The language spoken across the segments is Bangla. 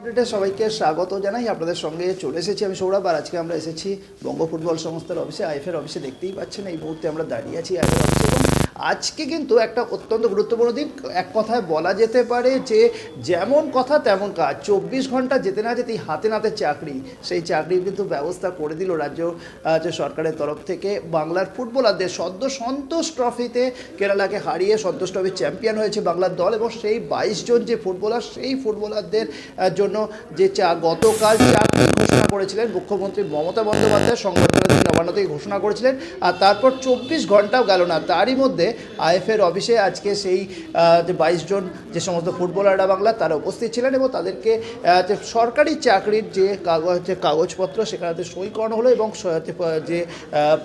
আপডেটে সবাইকে স্বাগত জানাই। আপনাদের সঙ্গে চলে এসেছি আমি সৌরভ, আর আজকে আমরা এসেছি বঙ্গ ফুটবল সংস্থার অফিসে আইএফের অফিসে দেখতেই পাচ্ছেন। এই মুহূর্তে আমরা দাঁড়িয়ে আছি আইএফের অফিসে আজকে কিন্তু একটা অত্যন্ত গুরুত্বপূর্ণ দিন। এক কথায় বলা যেতে পারে যে, যেমন কথা তেমন কাজ। চব্বিশ ঘণ্টা যেতে না যেতেই হাতে নাতে চাকরি। সেই চাকরির কিন্তু ব্যবস্থা করে দিল রাজ্য যে সরকারের তরফ থেকে। বাংলার ফুটবলারদের সদ্য সন্তোষ ট্রফিতে কেরালাকে হারিয়ে সন্তোষ ট্রফি চ্যাম্পিয়ন হয়েছে বাংলার দল এবং সেই বাইশ জন যে ফুটবলার, সেই ফুটবলারদের জন্য যে চা, গতকাল চাকরি ঘোষণা করেছিলেন মুখ্যমন্ত্রী মমতা বন্দ্যোপাধ্যায় সংবাদমেলা নবান্ন থেকে ঘোষণা করেছিলেন। আর তারপর চব্বিশ ঘন্টাও গেল না। তারই মধ্যে আইএফের অফিসে আজকে সেই যে বাইশ জন যে সমস্ত ফুটবলাররা বাংলা তারা উপস্থিত ছিলেন এবং তাদেরকে যে সরকারি চাকরির যে কাগজ, যে কাগজপত্র সেখানে সই করানো হলো এবং যে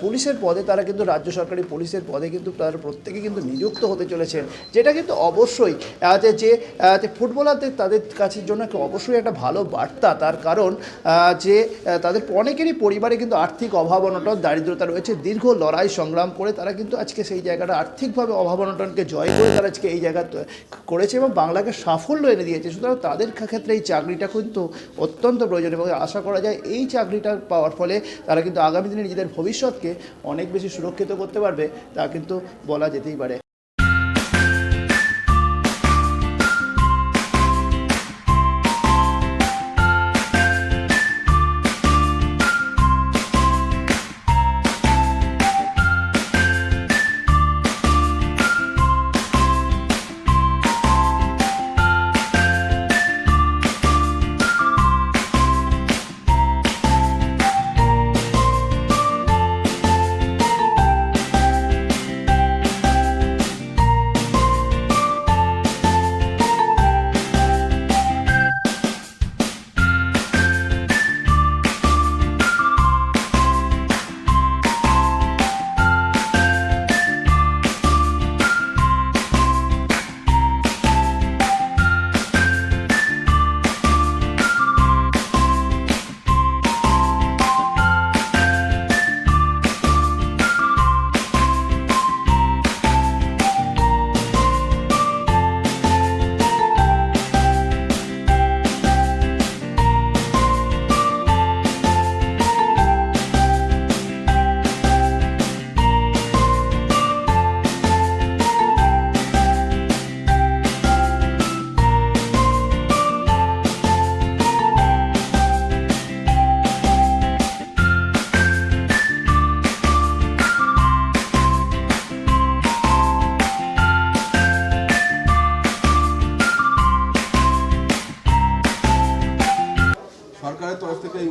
পুলিশের পদে তারা কিন্তু রাজ্য সরকারি পুলিশের পদে কিন্তু তারা প্রত্যেকে কিন্তু নিযুক্ত হতে চলেছেন। যেটা কিন্তু অবশ্যই যে যে ফুটবলারদের তাদের কাছের জন্য অবশ্যই একটা ভালো বার্তা, তার কারণ যে তাদের অনেকেরই পরিবারে কিন্তু আর্থিক অভাব অনটন, দারিদ্রতা রয়েছে, দীর্ঘ লড়াই সংগ্রাম করে তারা কিন্তু আজকে সেই জায়গাটা আর্থিকভাবে অভাব অনটনকে জয় করে তারা আজকে এই জায়গা করেছে এবং বাংলাকে সাফল্য এনে দিয়েছে। সুতরাং তাদের ক্ষেত্রে এই চাকরিটা কিন্তু অত্যন্ত প্রয়োজন এবং আশা করা যায় এই চাকরিটা পাওয়ার ফলে তারা কিন্তু আগামী দিনে নিজেদের ভবিষ্যৎকে অনেক বেশি সুরক্ষিত করতে পারবে তা কিন্তু বলা যেতেই পারে।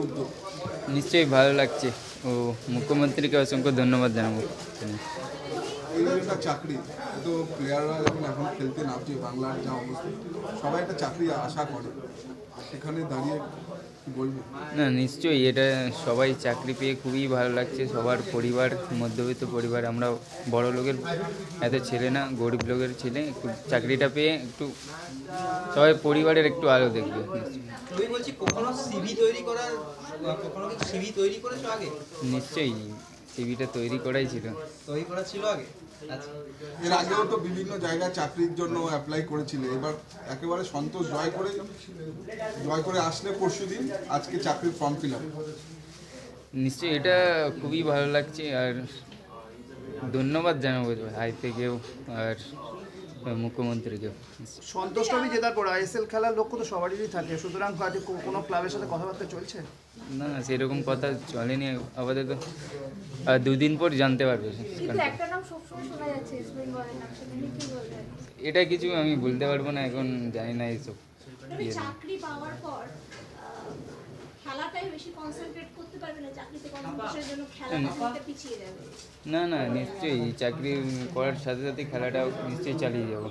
উদ্যোগ নিশ্চয়ই ভালো লাগছে। ও মুখ্যমন্ত্রীকে অসংখ্য ধন্যবাদ জানাব। একটা চাকরি। তো প্লেয়াররা যখন এখন খেলতে নামছে, বাংলার যা অবস্থা, সবাই একটা চাকরি আশা করে। সেখানে দাঁড়িয়ে না নিশ্চয়ই এটা সবাই চাকরি পেয়ে খুবই ভালো লাগছে। সবার পরিবার মধ্যবিত্ত পরিবার আমরা বড় লোকের এত ছেলে না গরিব লোকের ছেলে একটু চাকরিটা পেয়ে একটু সবাই পরিবারের একটু আলো দেখবে বলছি কখনো সিভি তৈরি করার কখনো কি সিভি তৈরি নিশ্চয়ই। সিভিটা তৈরি করাই ছিল। তৈরি করা ছিল আগে? আচ্ছা। এর আগেও তো বিভিন্ন জায়গায় চাকরির জন্য অ্যাপ্লাই করেছিলে। এবার একেবারে সন্তোষ জয় করে জয় করে আসলে পরশু দিন আজকে চাকরির ফর্ম ফিল আপ নিশ্চয়ই এটা খুবই ভালো লাগছে আর ধন্যবাদ জানাব হাই থেকেও আর মুখ্যমন্ত্রীকেও। সন্তোষ ট্রফি জেতার পর আইএসএল খেলার লক্ষ্য তো সবারই থাকে। সুতরাং হয়তো কোনো ক্লাবের সাথে কথাবার্তা চলছে? না না সেরকম কথা চলেনি আপাতত। দুদিন পর জানতে পারবে। এটা কিছু আমি বলতে পারব না এখন জানি না এইসব। চাকরি পাওয়ার পর আহ, খেলাটাই বেশি কনসেন্ট্রেট করতে পারবে না চাকরিতে কনসেন্ট্রেশনের জন্য খেলাটা অনেকটা পিছিয়ে যাবে। না না নিশ্চয়ই চাকরি করার সাথে সাথে খেলাটাও নিশ্চয়ই চালিয়ে যাব।